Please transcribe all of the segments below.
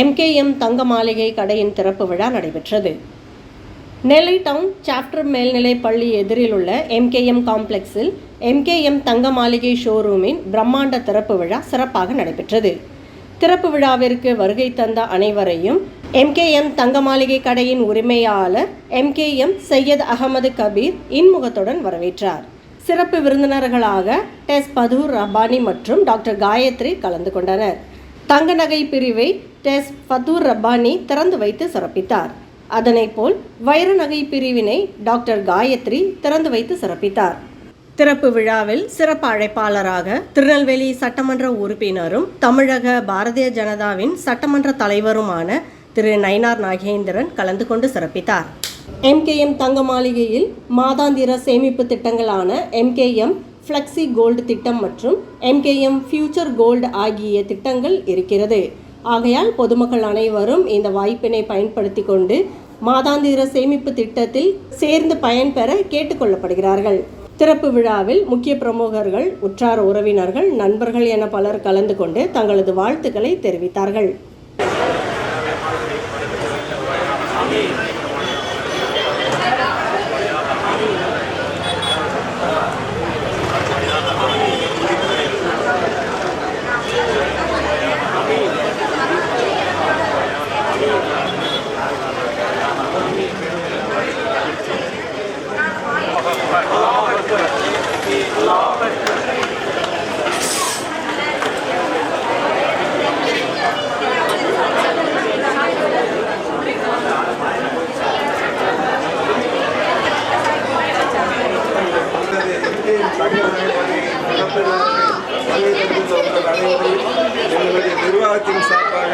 MKM தங்க மாளிகை கடையின் திறப்பு விழா நடைபெற்றது. நெல்லை டவுன் சாப்டர் மேல்நிலைப் பள்ளி எதிரில் உள்ள எம்கேஎம் காம்ப்ளெக்ஸில் எம்கேஎம் தங்க மாளிகை ஷோரூமின் பிரம்மாண்ட திறப்பு விழா சிறப்பாக நடைபெற்றது. திறப்பு விழாவிற்கு வருகை தந்த அனைவரையும் எம்கேஎம் தங்க மாளிகை கடையின் உரிமையாளர் எம்கேஎம் சையத் அகமது கபீர் இன்முகத்துடன் வரவேற்றார். சிறப்பு விருந்தினர்களாக டெஸ் பதூர் ரபானி மற்றும் டாக்டர் காயத்ரி கலந்து கொண்டனர். தங்க நகை பிரிவை டெஸ் ஃபதூர் ரப்பானி திறந்து வைத்து சிறப்பித்தார். அதனைப்போல் வைர நகை பிரிவினை டாக்டர் காயத்ரி திறந்து வைத்து சிறப்பித்தார். திறப்பு விழாவில் சிறப்பு அழைப்பாளராக திருநெல்வேலி சட்டமன்ற உறுப்பினரும் தமிழக பாரதிய ஜனதாவின் சட்டமன்ற தலைவருமான திரு நயினார் நாகேந்திரன் கலந்து கொண்டு சிறப்பித்தார். எம்கேஎம் தங்க மாளிகையில் மாதாந்திர சேமிப்பு திட்டங்களான எம்கேஎம் ஃப்ளெக்ஸி கோல்டு திட்டம் மற்றும் எம்கேஎம் ஃபியூச்சர் கோல்டு ஆகிய திட்டங்கள் இருக்கிறது. ஆகையால் பொதுமக்கள் அனைவரும் இந்த வாய்ப்பினை பயன்படுத்தி கொண்டு மாதாந்திர சேமிப்பு திட்டத்தில் சேர்ந்து பயன்பெற கேட்டுக்கொள்ளப்படுகிறார்கள் திறப்பு விழாவில் முக்கிய பிரமுகர்கள் உற்றார் உறவினர்கள் நண்பர்கள் என பலர் கலந்து கொண்டு தங்களது வாழ்த்துக்களை தெரிவித்தார்கள். எங்களுடைய நிர்வாகத்தின் சார்பாக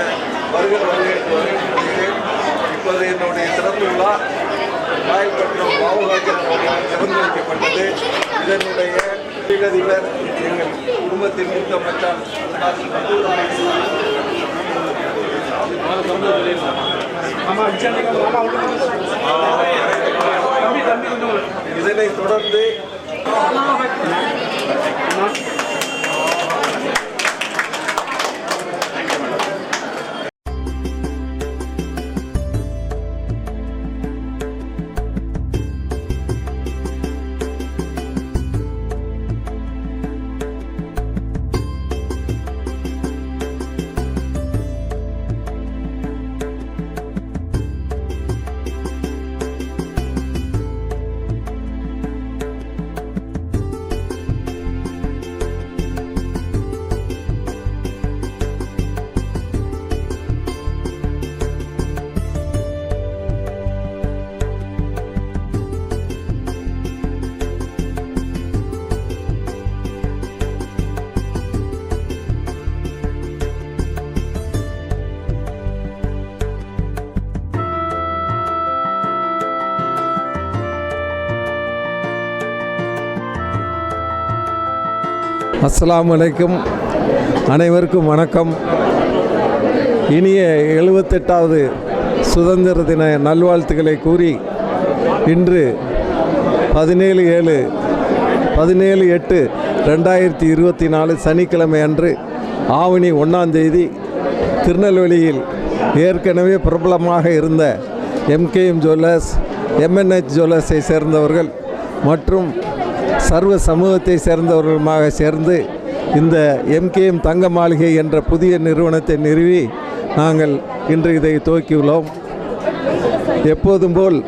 வருகை வரவேற்று வரவேற்கிறேன் இப்போது என்னுடைய திறப்பு விழா காயல்பட்டினம் பாவுகாக்கியம் அவர்களால் திறந்து வைக்கப்பட்டது இதனுடைய தொழிலதிபர் எங்கள் குடும்பத்தின் மூத்த மச்சான் இதனைத் தொடர்ந்து Thank you. அஸ்ஸலாமு வலைக்கும் அனைவருக்கும் வணக்கம். இனிய எழுபத்தெட்டாவது சுதந்திர தின நல்வாழ்த்துக்களை கூறி இன்று பதினேழு ஏழு பதினேழு எட்டு ரெண்டாயிரத்தி இருபத்தி நாலு சனிக்கிழமை அன்று ஆவணி ஒன்றாம் தேதி திருநெல்வேலியில் ஏற்கனவே பிரபலமாக இருந்த எம்கேஎம் ஜுவல்லர்ஸ் எம்என்ஹெச் ஜுவல்லர்ஸை சேர்ந்தவர்கள் மற்றும் சர்வ சமூகத்தை சேர்ந்தவர்களுமாக சேர்ந்து இந்த எம்கேஎம் தங்க மாளிகை என்ற புதிய நிறுவனத்தை நிறுவி நாங்கள் இன்று இதை துவக்கியுள்ளோம். எப்போதும் போல்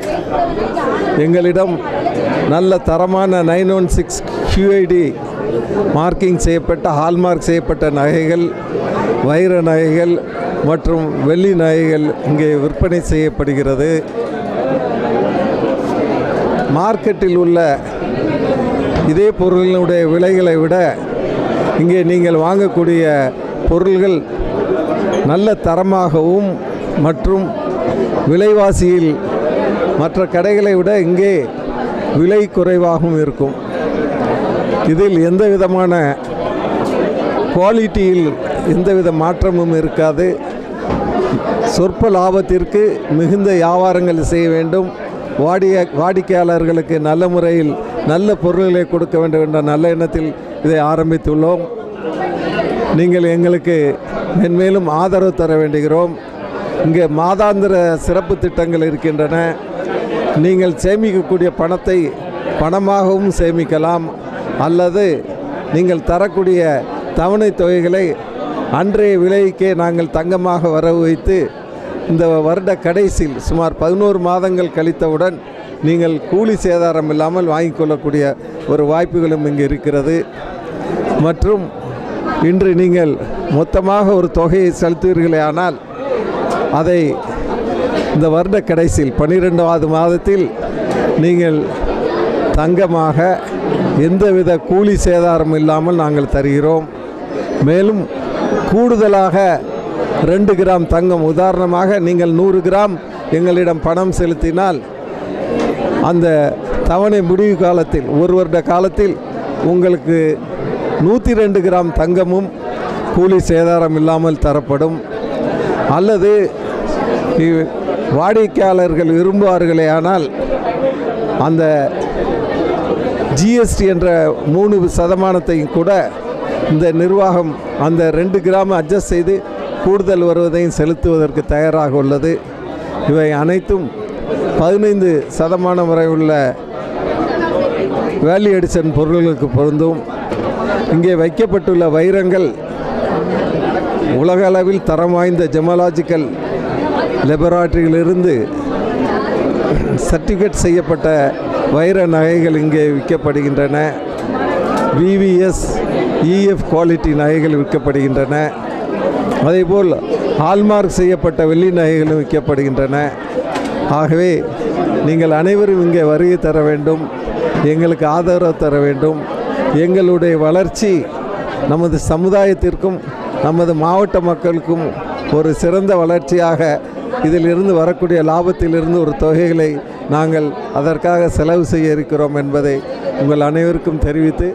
எங்களிடம் நல்ல தரமான நைன் ஒன் சிக்ஸ் கியூஐடி மார்க்கிங் செய்யப்பட்ட ஹால்மார்க் செய்யப்பட்ட நகைகள் வைர நகைகள் மற்றும் வெள்ளி நகைகள் இங்கே விற்பனை செய்யப்படுகிறது. மார்க்கெட்டில் உள்ள இதே பொருளினுடைய விலைகளை விட இங்கே நீங்கள் வாங்கக்கூடிய பொருள்கள் நல்ல தரமாகவும் மற்றும் விலைவாசியில் மற்ற கடைகளை விட இங்கே விலை குறைவாகவும் இருக்கும். இதில் எந்த விதமான குவாலிட்டியில் எந்தவித மாற்றமும் இருக்காது. சொற்ப லாபத்திற்கு மிகுந்த வியாபாரங்கள் செய்ய வேண்டும். வாடிய வாடிக்கையாளர்களுக்கு நல்ல முறையில் நல்ல பொருள்களை கொடுக்க வேண்டும் என்ற நல்ல எண்ணத்தில் இதை ஆரம்பித்துள்ளோம். நீங்கள் எங்களுக்கு மென்மேலும் ஆதரவு தர வேண்டுகிறோம். இங்கே மாதாந்திர சிறப்பு திட்டங்கள் இருக்கின்றன. நீங்கள் சேமிக்கக்கூடிய பணத்தை பணமாகவும் சேமிக்கலாம். அல்லது நீங்கள் தரக்கூடிய தவணை தொகைகளை அன்றைய விலைக்கே நாங்கள் தங்கமாக வரவு வைத்து இந்த வருட கடைசியில் சுமார் பதினோரு மாதங்கள் கழித்தவுடன் நீங்கள் கூலி சேதாரம் இல்லாமல் வாங்கிக் கொள்ளக்கூடிய ஒரு வாய்ப்புகளும் இங்கு இருக்கிறது. மற்றும் இன்று நீங்கள் மொத்தமாக ஒரு தொகையை செலுத்துவீர்களே ஆனால் அதை இந்த வருட கடைசியில் பன்னிரெண்டாவது மாதத்தில் நீங்கள் தங்கமாக எந்தவித கூலி சேதாரம் இல்லாமல் நாங்கள் தருகிறோம். மேலும் கூடுதலாக ரெண்டு கிராம் தங்கம். உதாரணமாக நீங்கள் நூறு கிராம் எங்களிடம் பணம் செலுத்தினால் அந்த தவணை முடிவு காலத்தில் ஒரு வருட காலத்தில் உங்களுக்கு நூற்றி ரெண்டு கிராம் தங்கமும் கூலி சேதாரம் இல்லாமல் தரப்படும். அல்லது வாடிக்கையாளர்கள் விரும்புவார்களே ஆனால் அந்த ஜிஎஸ்டி என்ற மூணு சதமானத்தையும் கூட இந்த நிர்வாகம் அந்த ரெண்டு கிராம் அட்ஜஸ்ட் செய்து கூடுதல் வருவதையும் செலுத்துவதற்கு தயாராக உள்ளது. இவை அனைத்தும் பதினைந்து சதமானம் வரை உள்ள வேல்யூ எடிசன் பொருள்களுக்கு பொருந்தும். இங்கே வைக்கப்பட்டுள்ள வைரங்கள் உலக அளவில் தரம் வாய்ந்த ஜெமலாஜிக்கல் லெபராட்டரியிலிருந்து சர்டிஃபிகேட் செய்யப்பட்ட வைர நகைகள் இங்கே விற்கப்படுகின்றன. விவிஎஸ் இஎஃப் குவாலிட்டி நகைகள் விற்கப்படுகின்றன. அதேபோல் ஹால்மார்க் செய்யப்பட்ட வெள்ளி நகைகளும் விற்கப்படுகின்றன. ஆகவே நீங்கள் அனைவரும் இங்கே வருகை தர வேண்டும் எங்களுக்கு ஆதரவு தர வேண்டும். எங்களுடைய வளர்ச்சி நமது சமுதாயத்திற்கும் நமது மாவட்ட மக்களுக்கும் ஒரு சிறந்த வளர்ச்சியாக இதிலிருந்து வரக்கூடிய லாபத்திலிருந்து ஒரு தொகைகளை நாங்கள் அதற்காக செலவு செய்ய இருக்கிறோம் என்பதை உங்கள் அனைவருக்கும் தெரிவித்து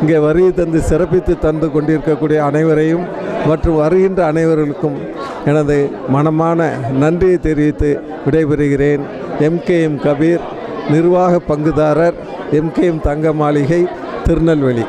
இங்கே வருகை தந்து சிறப்பித்து தந்து கொண்டிருக்கக்கூடிய அனைவரையும் மற்றும் வருகின்ற அனைவர்களுக்கும் எனது மனமான நன்றியை தெரிவித்து விடைபெறுகிறேன். எம்கேஎம் கபீர் நிர்வாக பங்குதாரர். எம்கேஎம் தங்க மாளிகை திருநெல்வேலி.